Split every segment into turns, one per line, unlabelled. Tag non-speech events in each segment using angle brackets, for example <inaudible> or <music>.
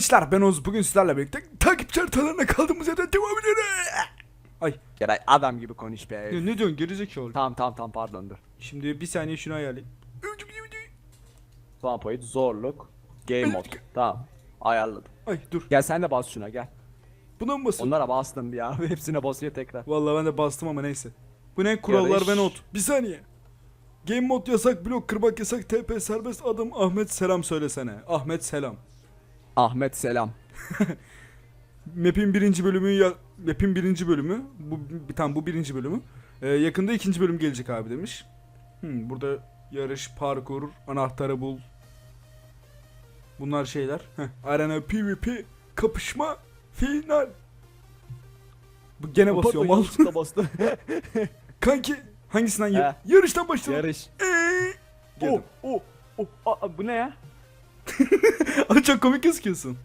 gençler ben Oğuz bugün sizlerle birlikte takipçi haritalarına kaldığımız yerden devam ediyoruz. Ay
Geray adam gibi konuş be.
ne, ne diyorsun gerizekalı.
Tamam tamam tamam pardon dur.
Şimdi bir saniye şunu ayarlayayım.
Son point zorluk. Game mode. Tamam. Ayarladım.
Ay dur
Gel sen de bas şuna gel.
buna mı basın?
Onlara bastım ya. <laughs> Hepsine basıyor tekrar.
Vallahi ben de bastım ama neyse. Bu ne kurallar
Yarış.
ve not. Bir saniye. Game mod yasak, blok kırmak yasak, TP serbest adım Ahmet selam söylesene. Ahmet selam.
Ahmet selam. <laughs>
Map'in birinci bölümü ya Map'in birinci bölümü bu bir tane bu birinci bölümü. Ee, yakında ikinci bölüm gelecek abi demiş. Hmm, burada yarış, parkur, anahtarı bul. Bunlar şeyler. Heh, arena PvP, kapışma, final. Bu gene basıyor mal.
bastı. <laughs>
Kanki hangisinden?
He.
Yarıştan başlayalım.
Yarış.
Ee, girdim.
oh, oh. Aa, bu ne ya?
Ay, Çok komik gözüküyorsun.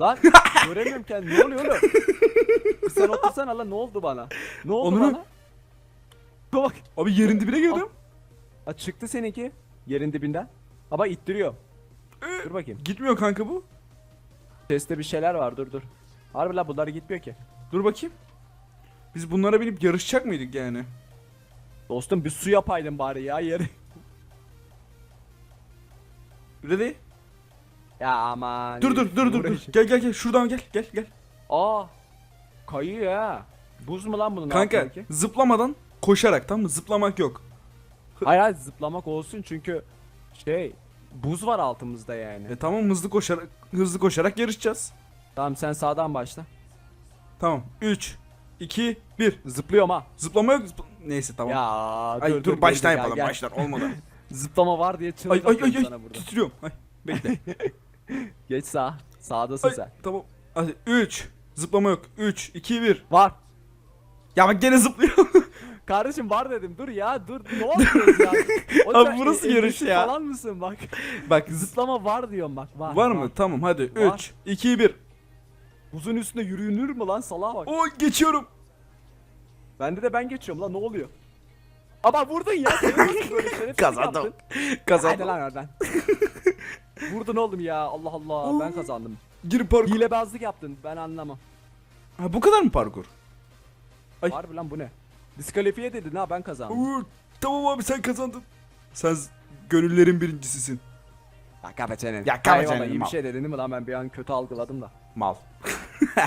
Lan göremiyorum kendimi. Ne oluyor oğlum? Sen otursana lan ne oldu bana? Ne oldu
Onu
bana? Bak.
Abi yerin dibine girdim.
Ha, çıktı seninki. Yerin dibinden. Ama ittiriyor.
Ee,
Dur bakayım.
Gitmiyor kanka bu.
Teste bir şeyler var dur dur. Harbi lan bunlar gitmiyor ki.
Dur bakayım. Biz bunlara binip yarışacak mıydık yani?
Dostum bir su yapaydın bari ya yeri.
Ready?
Ya aman.
Dur dur dur dur Gel gel gel şuradan gel gel gel.
Aa. Kayıyor ya. Buz mu lan bunun
Kanka
altındaki?
zıplamadan koşarak tamam mı? Zıplamak yok.
Hayır hayır zıplamak olsun çünkü şey buz var altımızda yani.
E tamam hızlı koşarak hızlı koşarak yarışacağız.
Tamam sen sağdan başla.
Tamam. 3 2 1.
Zıplıyorum ha.
Zıplama yok. zıpla- Neyse tamam.
Ya
ay dur, baştan
gel,
yapalım
gel.
baştan olmadı. <laughs>
Zıplama var diye
ay ay ay
çıldırdım
ay
sana burada.
titriyorum. Ay bekle. <laughs> <laughs>
Geç sağ. Sağdasın
ay,
sen.
tamam. Hadi 3 zıplama yok. 3 2 1.
Var.
Ya bak gene zıplıyor. <laughs>
Kardeşim var dedim dur ya dur ne oluyoruz ya? <laughs> O
Abi bu nasıl
e-
yarış
ehliyetli
ya?
Falan mısın bak.
bak zıp
Zıplama var diyorum bak var.
var mı? Tamam hadi
Var.
3 2 1.
Buzun üstünde yürünür mü lan salağa bak.
O geçiyorum.
Bende de ben geçiyorum lan ne oluyor? Ama vurdun ya. Sen nasıl böyle şerefsizlik
Kazandım.
yaptın? Hadi
Kazandım.
lan oradan. Vurdun oğlum ya Allah Allah ben kazandım.
Gir parkur.
Hilebazlık yaptın ben anlamam.
Ha bu kadar mı parkur? Ay.
Harbi lan bu ne? Diskalifiye dedin ha ben kazandım.
Uğur, tamam abi sen kazandın. Sen z- gönüllerin birincisisin.
Ya çeneni.
Ya
Eyvallah,
çeneni,
iyi bir
mal.
şey dedin değil mi lan ben bir an kötü algıladım da.
Mal. <laughs>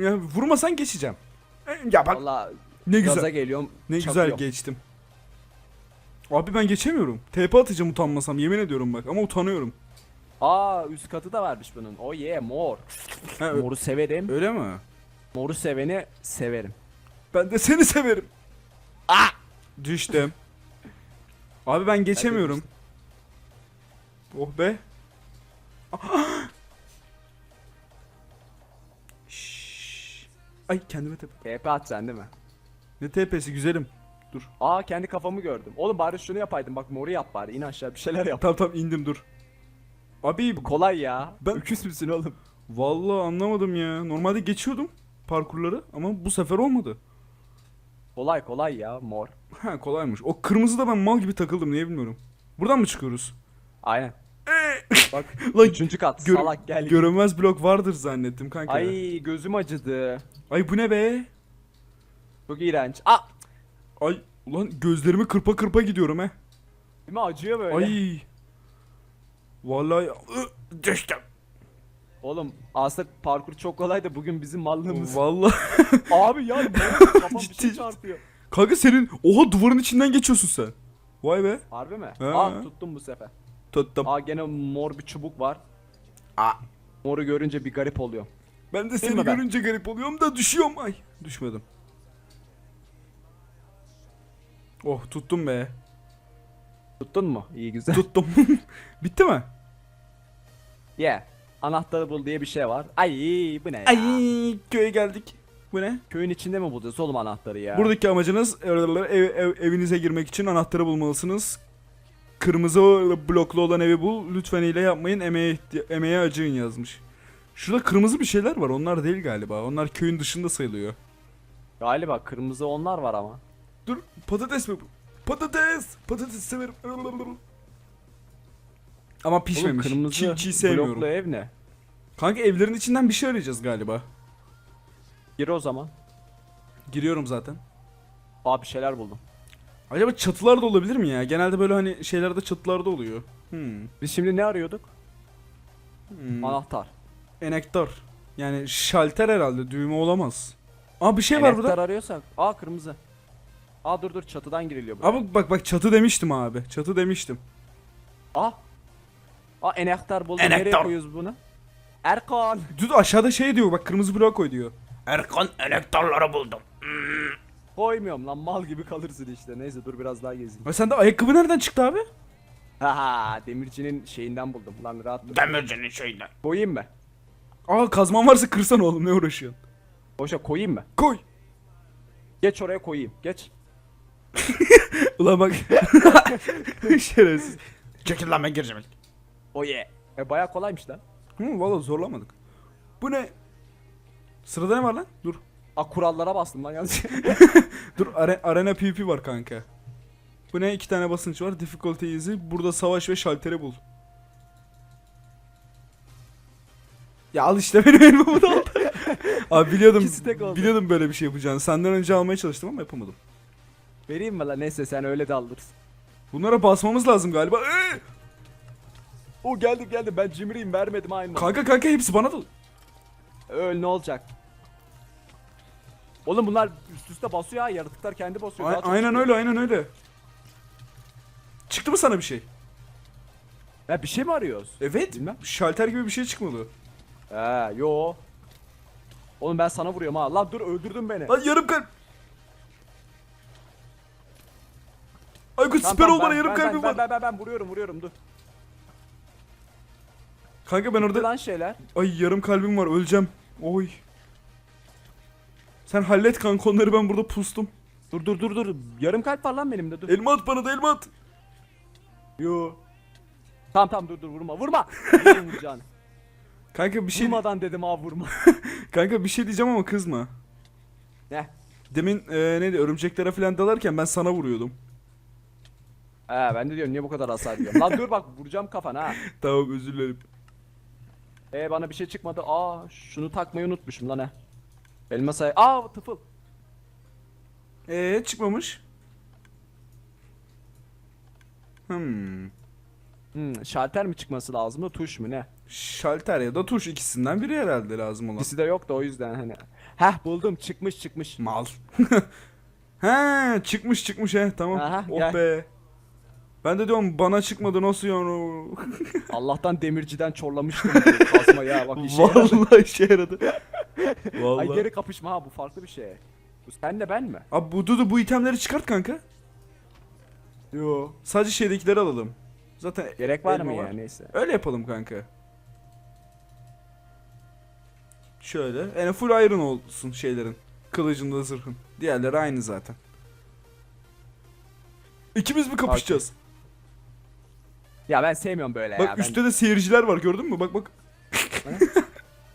ya vurmasan geçeceğim. Ya bak
Valla
ne
gaza
güzel.
geliyorum.
Ne güzel geçtim. Abi ben geçemiyorum. TP atacağım utanmasam yemin ediyorum bak ama utanıyorum.
Aa üst katı da vermiş bunun. Oh yeah mor.
Ha, ö-
Moru severim.
öyle mi?
Moru seveni severim.
Ben de seni severim. Ah! Düştüm. Abi ben geçemiyorum. Oh be. Ah! <gasps> Şşş. Ay kendime tepe.
TP at sen değil mi?
Ne tepesi güzelim. Dur.
Aa kendi kafamı gördüm. Oğlum bari şunu yapaydın bak moru yap bari in aşağı bir şeyler yap.
Tamam tamam indim dur. Abi
Kolay ya.
Ben-
Öküz müsün oğlum?
vallahi anlamadım ya. Normalde geçiyordum parkurları ama bu sefer olmadı.
Kolay kolay ya mor.
Ha kolaymış. O kırmızıda ben mal gibi takıldım niye bilmiyorum. Buradan mı çıkıyoruz?
Aynen. Bak <laughs>
Lan
üçüncü kat
gör-
salak gel.
görünmez blok vardır zannettim kanka. Ay.
Ay gözüm acıdı.
Ay bu ne be?
Çok iğrenç. Aa!
Ay ulan gözlerimi kırpa kırpa gidiyorum he.
Değil mi acıyor böyle.
Ay. Vallahi düştüm.
Oğlum aslında parkur çok kolay da bugün bizim mallığımız.
Vallahi. <laughs>
Abi ya ne? <laughs> kafam bir şey
ciddi.
çarpıyor.
kanka senin oha duvarın içinden geçiyorsun sen. Vay be.
Harbi mi?
He.
Aa tuttum bu sefer.
Tuttum.
Aa gene mor bir çubuk var.
Aa.
Moru görünce bir garip oluyor.
Ben de seni
mi ben?
görünce garip oluyorum da düşüyorum. Ay düşmedim. Oh tuttum be.
Tuttun mu? İyi güzel.
Tuttum. <laughs> Bitti mi?
Yeah. Anahtarı bul diye bir şey var. Ay bu ne ya?
Ay köye geldik. Bu ne?
Köyün içinde mi bulacağız oğlum anahtarı ya?
Buradaki amacınız ev, ev- evinize girmek için anahtarı bulmalısınız. Kırmızı bloklu olan evi bul. Lütfen hile yapmayın. Emeğe, emeğe acıyın yazmış. Şurada kırmızı bir şeyler var. Onlar değil galiba. Onlar köyün dışında sayılıyor.
Galiba kırmızı onlar var ama.
Dur patates mi bu? Patates! Patates severim. Ama
Oğlum
pişmemiş.
kırmızı
çiğ, çiğ sevmiyorum.
bloklu ev ne?
Kanka evlerin içinden bir şey arayacağız galiba.
Gir o zaman.
Giriyorum zaten.
Aa bir şeyler buldum.
Acaba çatılar da olabilir mi ya? Genelde böyle hani şeylerde çatılarda oluyor. Hmm.
Biz şimdi ne arıyorduk?
Hmm.
Anahtar.
Enektar. Yani şalter herhalde. Düğme olamaz. Aa bir şey var
Enektar
burada.
arıyorsak. Aa kırmızı. Aa dur dur çatıdan giriliyor bu.
Abi bak bak çatı demiştim abi. Çatı demiştim.
Aa. Aa enektar buldum.
Enektar.
Nereye koyuyoruz bunu? Erkan. <laughs>
Düz aşağıda şey diyor bak kırmızı blok koy diyor.
Erkan enektarları buldum.
Koymuyorum lan mal gibi kalırsın işte. Neyse dur biraz daha gezeyim.
Ay sende ayakkabı nereden çıktı abi?
Haha demircinin şeyinden buldum. Lan rahat dur.
Demircinin şeyinden.
Koyayım mı?
Aa kazman varsa kırsan oğlum ne uğraşıyorsun?
Boşa koyayım mı?
Koy.
Geç oraya koyayım. Geç. <laughs>
Ulan bak. <laughs> Şerefsiz.
Çekil lan ben gireceğim.
O ye. E baya kolaymış lan.
Hı valla zorlamadık. Bu ne? Sırada ne var lan? Dur.
Aa kurallara bastım lan yalnız. <laughs>
Dur are- arena PvP var kanka. Bu ne? İki tane basınç var. Difficulty easy. Burada savaş ve şalteri bul. Ya al işte benim elime da aldı. Abi biliyordum.
Oldu.
Biliyordum böyle bir şey yapacağını. Senden önce almaya çalıştım ama yapamadım.
Vereyim mi lan? Neyse sen öyle de alırsın.
Bunlara basmamız lazım galiba. Ee!
O geldi geldi ben cimriyim vermedim aynı.
Kanka kanka hepsi bana da.
Öl ne olacak? Oğlum bunlar üst üste basıyor ha yaratıklar kendi basıyor.
A-
daha çok
aynen
çıkıyor.
öyle aynen öyle. Çıktı mı sana bir şey?
Ya bir şey mi arıyoruz?
Evet.
Bilmem.
Şalter gibi bir şey çıkmadı.
He yo. Oğlum ben sana vuruyorum ha. Lan dur öldürdün beni.
Lan yarım kalp. Siper
tamam,
ol bana
ben-
yarım
ben,
kalbim
ben,
var.
Ben, ben, ben vuruyorum vuruyorum dur.
Kanka ben
Orada lan şeyler.
ay yarım kalbim var öleceğim. Oy. Sen hallet kanka onları ben burada pustum.
Dur dur dur dur. Yarım kalp var lan benim de dur.
Elma at bana da elma at.
Yo. Tamam tamam dur dur vurma vurma. <laughs> Vuracağını.
Kanka bir şey
Vurmadan dedim ha vurma. <laughs>
kanka bir şey diyeceğim ama kızma.
ne?
Demin e, neydi örümceklere falan dalarken ben sana vuruyordum.
He ben de diyorum niye bu kadar hasar yiyorum. lan dur bak vuracağım kafana ha. <laughs>
Tamam özür dilerim.
E bana bir şey çıkmadı. Aa şunu takmayı unutmuşum lan he. Elma say. Aa tıfıl.
Eee çıkmamış. Hmm.
Hmm, şalter mi çıkması lazım da tuş mu ne?
Şalter ya da tuş ikisinden biri herhalde lazım olan.
İkisi de yok da o yüzden hani. Heh buldum çıkmış çıkmış.
Mal. <laughs> he çıkmış çıkmış he tamam.
Aha,
oh
gel.
be. Ben de diyorum bana çıkmadı nasıl yani? <laughs>
Allah'tan demirciden çorlamıştım bu kazma ya bak işe yaradı.
Vallahi işe yaradı.
Ay
Vallahi.
geri kapışma ha bu farklı bir şey. Bu sen de ben mi?
Abi bu Dudu bu itemleri çıkart kanka.
Yo.
Sadece şeydekileri alalım. Zaten
Gerek var
elma
mı ya neyse.
Öyle yapalım kanka. Şöyle. Yani full iron olsun şeylerin. Kılıcında zırhın. Diğerleri aynı zaten. İkimiz mi kapışacağız?
Ya ben sevmiyorum böyle
Bak
ya. Ben...
üstte de seyirciler var gördün mü? Bak bak. <laughs>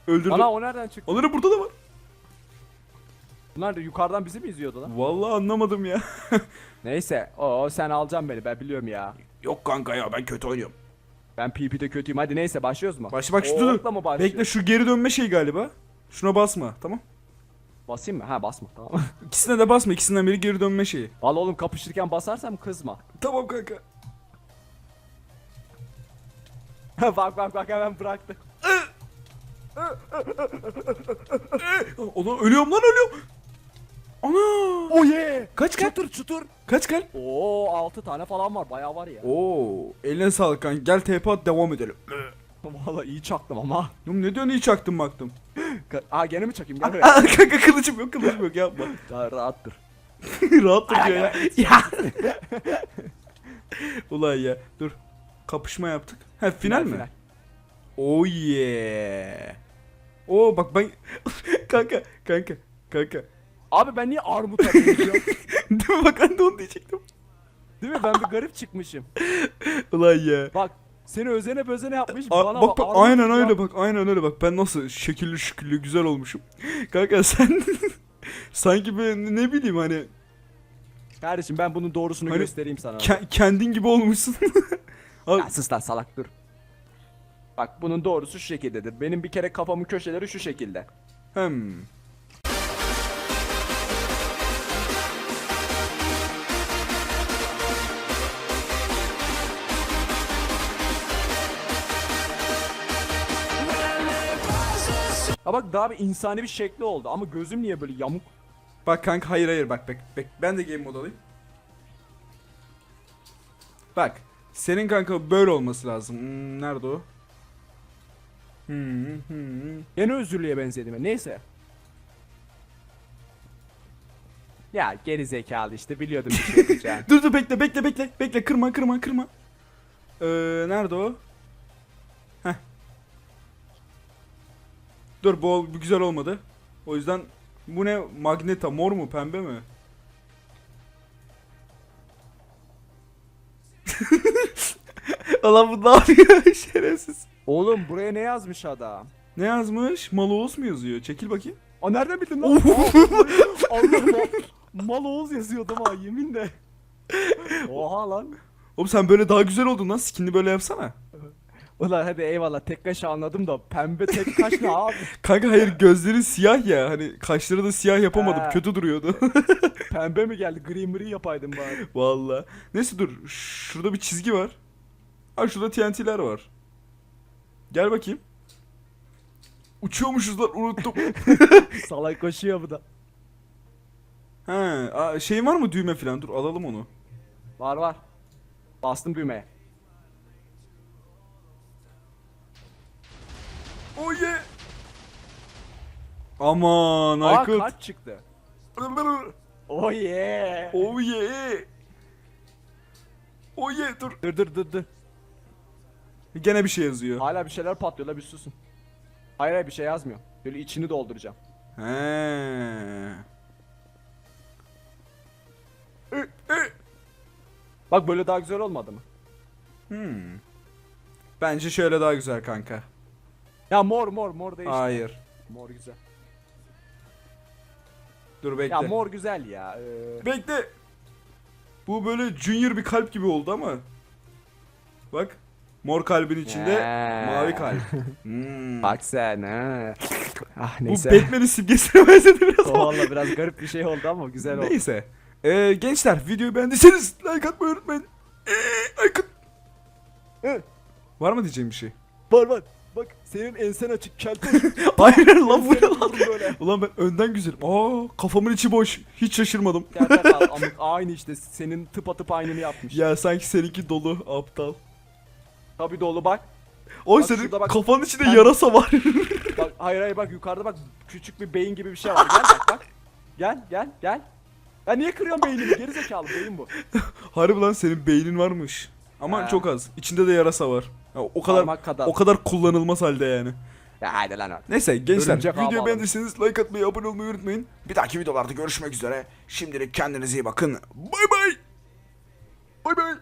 Öldürdüm.
Ana o nereden çıktı?
Onları burada da var.
Bunlar da yukarıdan bizi mi izliyordu lan?
Vallahi anlamadım ya. <laughs>
Neyse. O sen alacaksın beni ben biliyorum ya.
Yok kanka ya ben kötü oynuyorum.
Ben PvP'de kötüyüm. Hadi neyse başlıyoruz mu?
Başla bak şu dur.
mı?
Bekle şu geri dönme şey galiba. Şuna basma tamam.
Basayım mı? Ha basma tamam.
İkisine de basma. İkisinden biri geri dönme şeyi.
Valla oğlum kapışırken basarsam kızma.
Tamam kanka. <laughs>
bak bak bak hemen bıraktı. <laughs>
Ulan ölüyorum lan ölüyorum. Ana.
Oh yeah!
Kaç kaç?
Çutur çutur.
Kaç kal?
Oo 6 tane falan var bayağı var ya.
Oo, eline sağlık kanka. Gel TP at devam edelim. <laughs>
Valla iyi çaktım ama.
Oğlum ne diyorsun iyi çaktım baktım.
Aa gene mi çakayım gel buraya.
Aa, kanka kılıcım yok kılıcım yok yapma.
Daha rahat dur.
Rahat dur diyor ya. ya. Ulan ya dur. Kapışma yaptık. Ha final, mi? Oh yeah. Oo bak ben <laughs> kanka kanka kanka.
Abi ben niye armut arıyorum? <laughs>
Değil mi bak ben de onu diyecektim.
Değil mi? Ben bir garip çıkmışım.
Ulan ya.
Bak seni özene bözene yapmış
A-
bana
bak bak aynen öyle bak aynen öyle bak ben nasıl şekilli şükürlü güzel olmuşum. <laughs> Kanka sen sanki ben ne bileyim hani
Kardeşim ben bunun doğrusunu
Hani
göstereyim sana.
ke- kendin gibi olmuşsun.
Ya sus lan salak dur. Bak bunun doğrusu şu şekildedir. Benim bir kere kafamın köşeleri şu şekilde.
Hmm.
Ha bak daha bir insani bir şekli oldu ama gözüm niye böyle yamuk?
Bak kanka hayır hayır bak bak bak ben de game mode alayım. Bak senin kanka böyle olması lazım. Hmm, nerede o? Hmm, hmm.
Gene özürlüye benzedi Neyse. Ya geri zekalı işte biliyordum bir şey yapacağını. <laughs>
Dur dur bekle bekle bekle bekle kırma kırma kırma. Ee, nerede o? Heh. Dur bu, ol- bu güzel olmadı. O yüzden bu ne magneta mor mu pembe mi? <laughs> Ulan bu ne yapıyor <laughs> şerefsiz.
Oğlum buraya ne yazmış adam?
Ne yazmış? Maloğuz mu yazıyor? Çekil bakayım.
Aa nereden bildin lan? <laughs> Allah'ım Mal Oğuz yazıyordum ha yeminle. Oha lan.
Oğlum sen böyle daha güzel oldun lan. Skinini böyle yapsana.
Ulan hadi eyvallah tek kaş anladım da pembe tek kaş ne abi? <laughs>
Kanka hayır gözleri siyah ya. Hani kaşları da siyah yapamadım.
Ha.
Kötü duruyordu.
Pembe mi geldi? Gri mri yapaydım bari.
Valla. Neyse dur. Şurada bir çizgi var. Ha şurada TNT'ler var. Gel bakayım. Uçuyormuşuz lan unuttum. <laughs>
Salak koşuyor bu da.
ha, aa, şey var mı düğme falan? Dur alalım onu.
Var var. Bastım düğmeye.
Oh yeah. Aman
Aa
Aykut.
kart çıktı. Oh yeah.
Oh yeah. Oh yeah dur.
Dur dur dur dur.
Gene bir şey yazıyor.
Hala bir şeyler patlıyor la bir susun. Hayır hayır bir şey yazmıyor. Böyle içini dolduracağım.
He.
Bak böyle daha güzel olmadı mı?
Hmm. Bence şöyle daha güzel kanka.
Ya mor mor mor değişti.
Hayır.
Mor güzel.
Dur bekle.
Ya mor güzel ya. Ee,
Bekle. Bu böyle junior bir kalp gibi oldu ama. Bak. Mor kalbin içinde
He.
mavi kalp. <laughs> Hmm.
bak sen ha. Ah
Bu
neyse.
Batman'in simgesine benzedi biraz ama.
Valla biraz garip bir şey oldu ama güzel oldu.
Neyse. Ee, gençler videoyu beğendiyseniz like atmayı unutmayın. Ee, like at-
Hı.
Var mı diyeceğim bir şey?
Var var. Bak senin ensen açık keltoş. <laughs>
Hayır lan bu ne lan?
böyle.
Ulan ben önden güzelim. Aa kafamın içi boş. Hiç şaşırmadım.
Gerçek al, amık aynı işte senin tıpatıp aynını yapmış.
ya sanki seninki dolu aptal.
Tabi dolu bak.
Oy
Bak
senin
şurada bak.
kafanın içinde
Ben-
yarasa var. <laughs>
Bak hayır hayır bak yukarıda bak küçük bir beyin gibi bir şey var. Gel bak bak. Gel gel gel. Ya niye kırıyorsun beynimi? Geri zekalı beyin bu. <laughs>
Harbi lan senin beynin varmış. Ama
Ha.
çok az. İçinde de yarasa var. Ya, o kadar
Parmak kadar.
o kadar kullanılmaz halde yani.
Ya hadi lan artık.
Neyse gençler
Örümcek
videoyu
bağlamış.
beğendiyseniz like atmayı, abone olmayı unutmayın.
Bir dahaki videolarda görüşmek üzere. Şimdilik kendinize iyi bakın.
Bay bay. Bay bay.